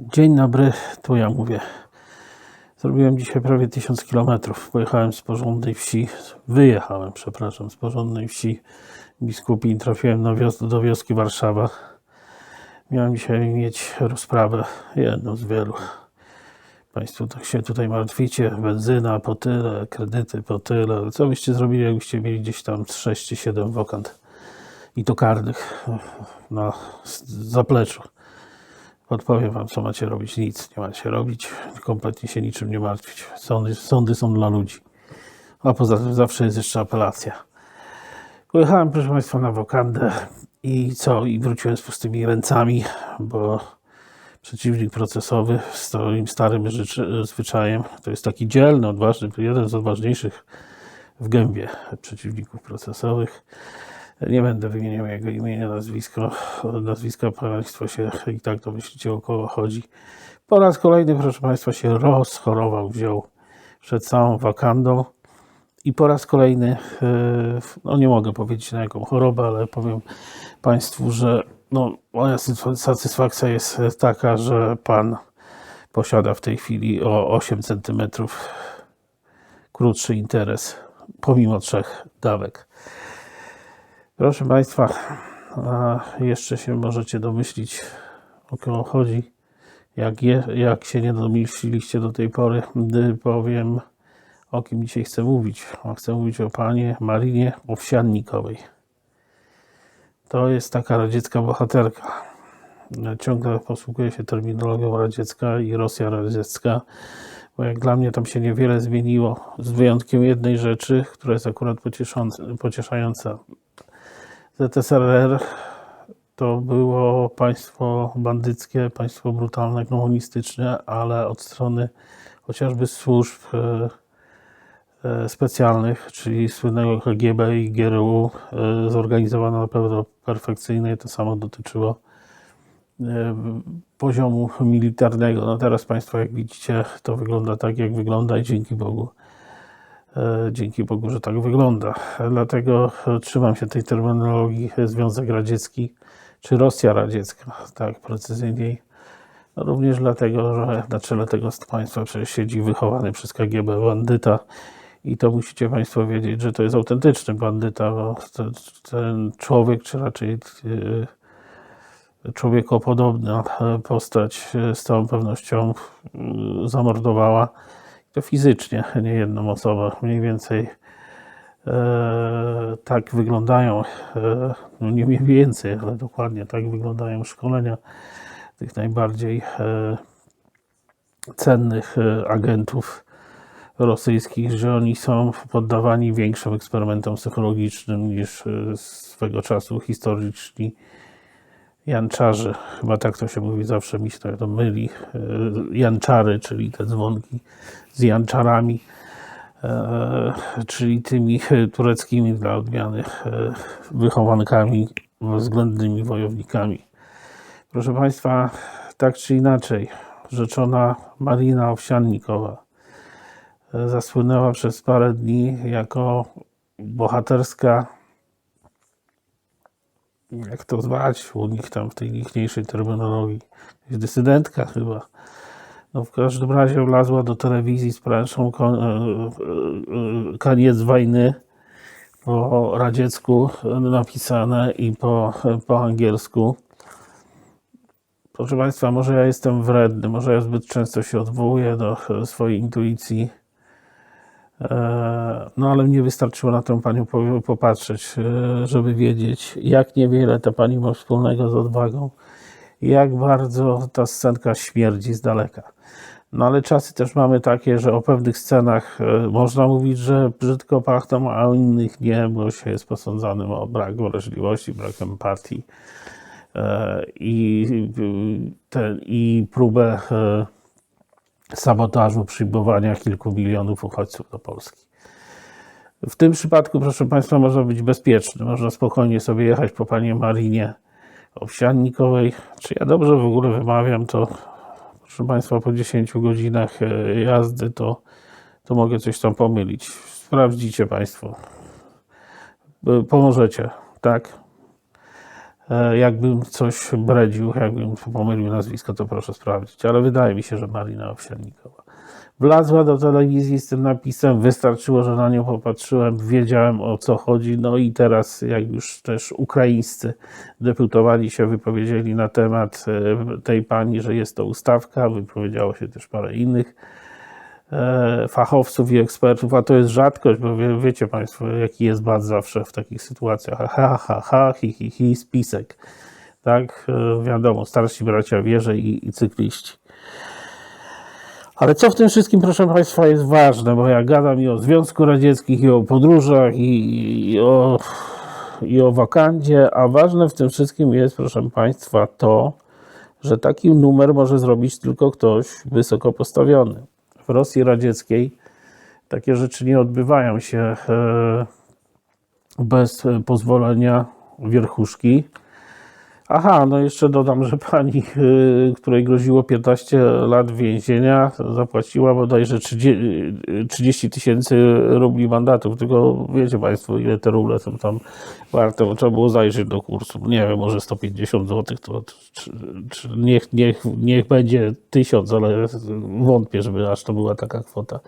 Dzień dobry, tu ja mówię. Zrobiłem dzisiaj prawie 1000 km. Pojechałem z porządnej wsi, wyjechałem, przepraszam, z porządnej wsi Biskupin. Trafiłem na wios- do wioski Warszawa. Miałem dzisiaj mieć rozprawę, jedną z wielu. Państwo tak się tutaj martwicie, benzyna po tyle, kredyty po tyle. Co byście zrobili, jakbyście mieli gdzieś tam z 6 czy 7 wokant i to karnych na zapleczu? Odpowiem wam, co macie robić. Nic nie macie robić. Kompletnie się niczym nie martwić. Sądy, sądy są dla ludzi. A poza tym zawsze jest jeszcze apelacja. Pojechałem, proszę Państwa, na wokandę i co? I wróciłem z pustymi ręcami, bo przeciwnik procesowy z swoim starym życzy, zwyczajem, to jest taki dzielny, odważny, jeden z odważniejszych w gębie przeciwników procesowych. Nie będę wymieniał jego imienia, nazwisko. Nazwiska Państwo się i tak domyślicie, o kogo chodzi. Po raz kolejny, proszę Państwa, się rozchorował, wziął przed całą wakandą. I po raz kolejny, e, no nie mogę powiedzieć na jaką chorobę, ale powiem Państwu, że no, moja satysfa- satysfakcja jest taka, że Pan posiada w tej chwili o 8 cm krótszy interes, pomimo trzech dawek. Proszę Państwa, jeszcze się możecie domyślić, o kogo chodzi. Jak, je, jak się nie domyśliliście do tej pory, gdy powiem, o kim dzisiaj chcę mówić. Chcę mówić o panie Marinie Owsiannikowej. To jest taka radziecka bohaterka. Ciągle posługuję się terminologią radziecka i Rosja radziecka, bo jak dla mnie tam się niewiele zmieniło, z wyjątkiem jednej rzeczy, która jest akurat pocieszająca. ZSRR to było państwo bandyckie, państwo brutalne, komunistyczne, ale od strony chociażby służb e, e, specjalnych, czyli słynnego KGB i GRU, e, zorganizowano na pewno perfekcyjnie. To samo dotyczyło poziomu militarnego. No teraz Państwo, jak widzicie, to wygląda tak, jak wygląda i dzięki Bogu. E, Dzięki Bogu, że tak wygląda. Dlatego e, trzymam się tej terminologii e, Związek Radziecki czy Rosja Radziecka, tak precyzyjniej. Również dlatego, że na czele tego państwa przecież siedzi wychowany przez KGB bandyta i to musicie Państwo wiedzieć, że to jest autentyczny bandyta, bo ten, ten człowiek, czy raczej e, człowiekopodobna e, postać e, z całą pewnością e, zamordowała to fizycznie, nie jedną osobę. Mniej więcej e, tak wyglądają, e, no nie mniej więcej, ale dokładnie tak wyglądają szkolenia tych najbardziej e, cennych e, agentów rosyjskich, że oni są poddawani większym eksperymentom psychologicznym niż e, swego czasu historyczni Janczarze, chyba tak to się mówi, zawsze mi się to myli. E, Janczary, czyli te dzwonki z Janczarami, e, czyli tymi tureckimi dla odmiany e, wychowankami, względnymi wojownikami. Proszę Państwa, tak czy inaczej, rzeczona Marina Owsiannikowa zasłynęła przez parę dni jako bohaterska jak to zwać u nich tam w tej ichniejszej terminologii, dysydentka chyba. No w każdym razie wlazła do telewizji z planszą e, e, e, koniec wojny po radziecku napisane i po, po angielsku. Proszę Państwa, może ja jestem wredny, może ja zbyt często się odwołuję do swojej intuicji. E, No ale mnie wystarczyło na tę panią po- popatrzeć, e, żeby wiedzieć, jak niewiele ta pani ma wspólnego z odwagą, jak bardzo ta scenka śmierdzi z daleka. No ale czasy też mamy takie, że o pewnych scenach e, można mówić, że brzydko pachną, a o innych nie, bo się jest posądzanym o brak wrażliwości, brak empatii i, ten, i próbę sabotażu przyjmowania kilku milionów uchodźców do Polski. W tym przypadku, proszę Państwa, można być bezpieczny. Można spokojnie sobie jechać po Panie Marinie Owsiannikowej. Czy ja dobrze w ogóle wymawiam to, proszę Państwa, po 10 godzinach e, jazdy, to, to mogę coś tam pomylić. Sprawdzicie Państwo. E, Pomożecie, tak? E, Jakbym coś bredził, jakbym pomylił nazwisko, to proszę sprawdzić. Ale wydaje mi się, że Marina Owsiannikowa. Wlazła do telewizji z tym napisem, wystarczyło, że na nią popatrzyłem, wiedziałem o co chodzi. No i teraz, jak już też ukraińscy deputowali się, wypowiedzieli na temat e, tej pani, że jest to ustawka, wypowiedziało się też parę innych fachowców i ekspertów, a to jest rzadkość, bo wie, wiecie Państwo, jaki jest bat zawsze w takich sytuacjach. Ha, ha, ha, ha hi, hi, hi, spisek. Tak, e, wiadomo, starsi bracia wieże i, i cykliści. Ale co w tym wszystkim, proszę Państwa, jest ważne, bo ja gadam i o Związku Radzieckim, i o podróżach, i, i, o, i o wakandzie, a ważne w tym wszystkim jest, proszę Państwa, to, że taki numer może zrobić tylko ktoś wysoko postawiony. W Rosji Radzieckiej takie rzeczy nie odbywają się e, bez pozwolenia wierchuszki. Aha, no jeszcze dodam, że pani, y, której groziło 15 lat więzienia, zapłaciła bodajże 30 30 tysięcy rubli mandatów. Tylko wiecie Państwo, ile te ruble są tam warte, trzeba było zajrzeć do kursu. Nie wiem, może 150 zł, to czy, czy niech, niech, niech będzie 1000, ale wątpię, żeby aż to była taka kwota.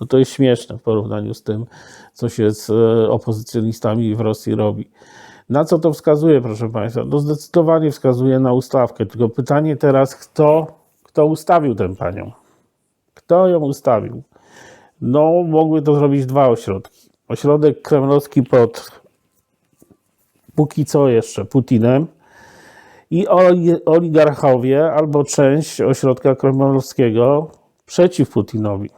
No to jest śmieszne w porównaniu z tym, co się z e, opozycjonistami w Rosji robi. Na co to wskazuje, proszę Państwa? No zdecydowanie wskazuje na ustawkę. Tylko pytanie teraz, kto, kto ustawił tę panią? Kto ją ustawił? No, mogły to zrobić dwa ośrodki. Ośrodek kremlowski pod póki co jeszcze Putinem i oli- oligarchowie albo część ośrodka kremlowskiego przeciw Putinowi.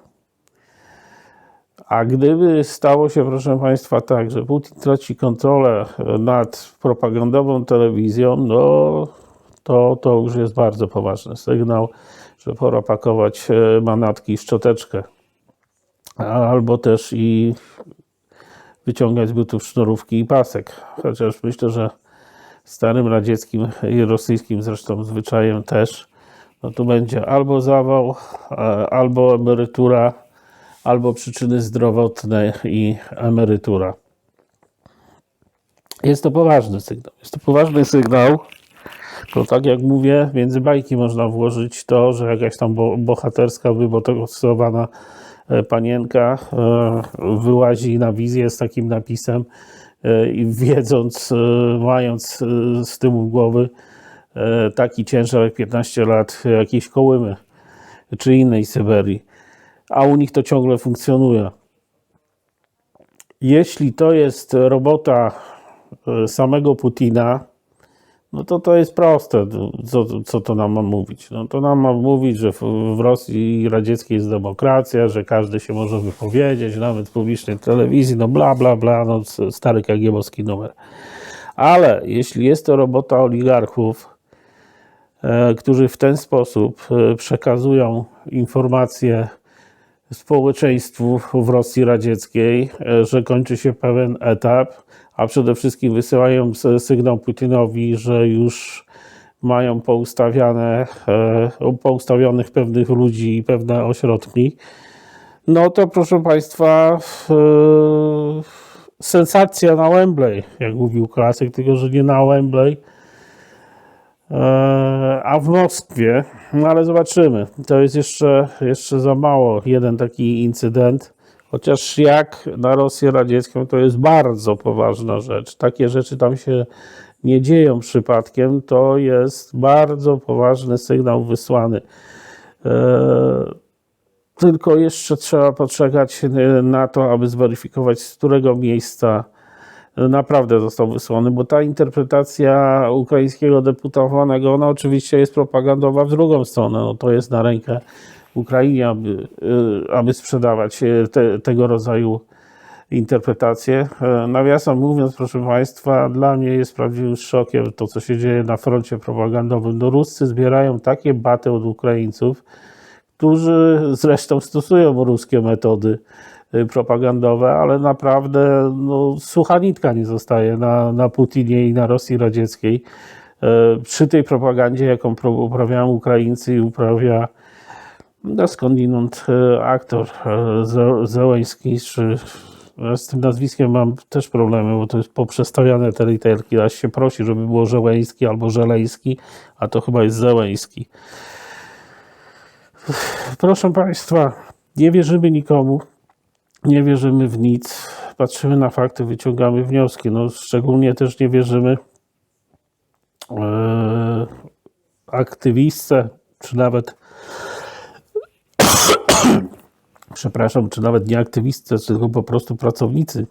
A gdyby stało się, proszę Państwa, tak, że Putin traci kontrolę nad propagandową telewizją, no to, to już jest bardzo poważny sygnał, że pora pakować e, manatki w szczoteczkę. Albo też i wyciągać z butów sznurówki i pasek. Chociaż myślę, że starym radzieckim i rosyjskim zresztą zwyczajem też, no tu będzie albo zawał, e, albo emerytura, albo przyczyny zdrowotne i emerytura. Jest to poważny sygnał. Jest to poważny sygnał, bo tak jak mówię, między bajki można włożyć to, że jakaś tam bo- bohaterska, wybotosowana e, panienka e, wyłazi na wizję z takim napisem e, i wiedząc, mając z tyłu głowy taki ciężar jak 15 lat jakiejś kołymy czy innej Syberii, a u nich to ciągle funkcjonuje. Jeśli to jest robota e, samego Putina, no to to jest proste. Co, co to nam ma mówić? No to nam ma mówić, że w, Rosji radzieckiej jest demokracja, że każdy się może wypowiedzieć, nawet w publicznej telewizji, no bla, bla, bla, no stary kagiebowski numer. Ale jeśli jest to robota oligarchów, e, którzy w ten sposób e, przekazują informacje społeczeństwu w Rosji Radzieckiej, e, że kończy się pewien etap, a przede wszystkim wysyłają sygnał Putinowi, że już mają poustawiane, e, poustawionych pewnych ludzi i pewne ośrodki, no to proszę Państwa, sensacja na Wembley, jak mówił klasyk, tylko że nie na Wembley, a w Moskwie, no ale zobaczymy. To jest jeszcze, jeszcze za mało. Jeden taki incydent, chociaż jak na Rosję Radziecką to jest bardzo poważna rzecz. Takie rzeczy tam się nie dzieją przypadkiem, to jest bardzo poważny sygnał wysłany. E, tylko jeszcze trzeba poczekać e, na to, aby zweryfikować, z którego miejsca naprawdę został wysłany, bo ta interpretacja ukraińskiego deputowanego, ona oczywiście jest propagandowa w drugą stronę. No to jest na rękę Ukrainie, aby, y, aby sprzedawać y, te, tego rodzaju interpretacje. E, Nawiasem mówiąc, proszę Państwa, dla mnie jest prawdziwym szokiem to, co się dzieje na froncie propagandowym. No, Ruscy zbierają takie baty od Ukraińców, którzy zresztą stosują ruskie metody propagandowe, ale naprawdę no, sucha nitka nie zostaje na, na Putinie i na Rosji Radzieckiej. E, Przy tej propagandzie, jaką uprawiają Ukraińcy i uprawia no, skądinąd e, aktor Ze- Zełenski, czy Ja z tym nazwiskiem mam też problemy, bo to jest poprzestawiane te literki. Aż się prosi, żeby było Żeleński albo Żeleński, a to chyba jest Zeleński. Proszę Państwa, nie wierzymy nikomu, nie wierzymy w nic, patrzymy na fakty, wyciągamy wnioski. No, szczególnie też nie wierzymy e, aktywistce, czy nawet przepraszam, czy nawet nie aktywistce, tylko po prostu pracownicy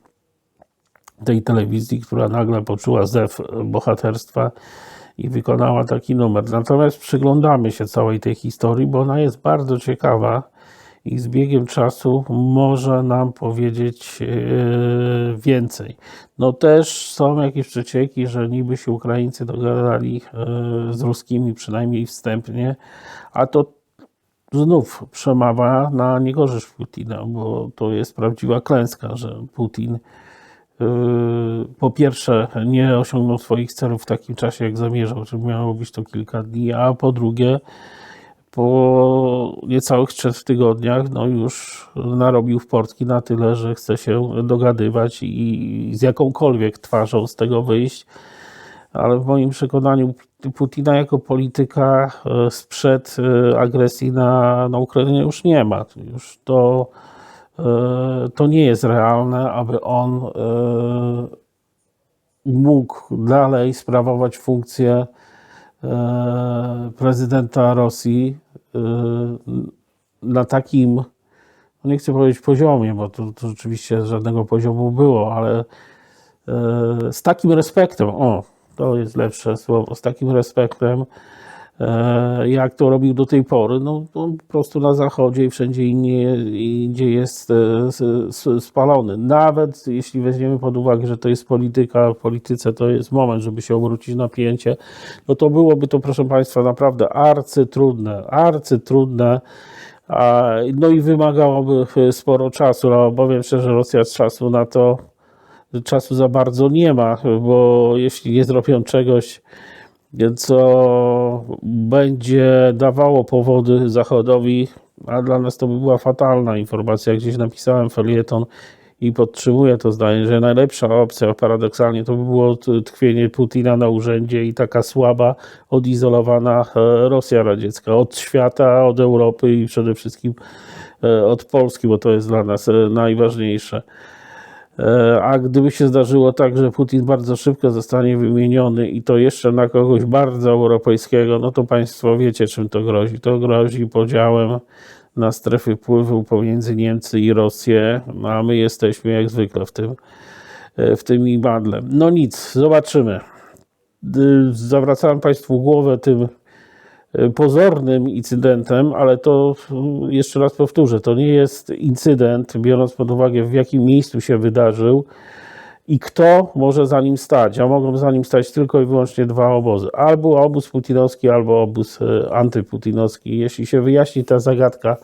tej telewizji, która nagle poczuła zew bohaterstwa i wykonała taki numer. Natomiast przyglądamy się całej tej historii, bo ona jest bardzo ciekawa i z biegiem czasu może nam powiedzieć e, więcej. No też są jakieś przecieki, że niby się Ukraińcy dogadali e, z ruskimi, przynajmniej wstępnie, a to znów przemawia na niekorzyść Putina, bo to jest prawdziwa klęska, że Putin yy, po pierwsze nie osiągnął swoich celów w takim czasie, jak zamierzał, czyli miało być to kilka dni, a po drugie po niecałych trzech tygodniach no już narobił w portki na tyle, że chce się dogadywać i z jakąkolwiek twarzą z tego wyjść, ale w moim przekonaniu Putina jako polityka e, sprzed e, agresji na, na Ukrainę już nie ma. Już to, e, to nie jest realne, aby on mógł dalej sprawować funkcję prezydenta Rosji na takim, no nie chcę powiedzieć poziomie, bo to, to rzeczywiście żadnego poziomu było, ale z takim respektem, o, to jest lepsze słowo, z takim respektem, e, jak to robił do tej pory, no po prostu na zachodzie i wszędzie indziej jest e, spalony. Nawet jeśli weźmiemy pod uwagę, że to jest polityka, w polityce to jest moment, żeby się obrócić napięcie, no to byłoby to, proszę Państwa, naprawdę arcytrudne, arcytrudne, no i wymagałoby sporo czasu, no powiem szczerze, Rosja z czasu na to czasu za bardzo nie ma, bo jeśli nie zrobią czegoś, co będzie dawało powody Zachodowi, a dla nas to by była fatalna informacja. Gdzieś napisałem felieton i podtrzymuję to zdanie, że najlepsza opcja paradoksalnie to by było tkwienie Putina na urzędzie i taka słaba, odizolowana e, Rosja radziecka od świata, od Europy i przede wszystkim e, od Polski, bo to jest dla nas e, najważniejsze. E, a gdyby się zdarzyło tak, że Putin bardzo szybko zostanie wymieniony i to jeszcze na kogoś bardzo europejskiego, no to Państwo wiecie, czym to grozi. To grozi podziałem na strefy wpływu pomiędzy Niemcy i Rosję, no a my jesteśmy jak zwykle w tym, e, w tym imadle. No nic, zobaczymy. Zawracałem Państwu głowę tym Y, pozornym incydentem, ale to y, jeszcze raz powtórzę, to nie jest incydent, biorąc pod uwagę w jakim miejscu się wydarzył i kto może za nim stać. A mogą za nim stać tylko i wyłącznie dwa obozy. Albo obóz putinowski, albo obóz y, antyputinowski. Jeśli się wyjaśni ta zagadka,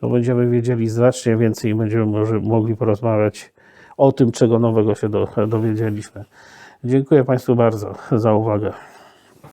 to będziemy wiedzieli znacznie więcej i będziemy może mogli porozmawiać o tym, czego nowego się dowiedzieliśmy. Dziękuję Państwu bardzo za uwagę.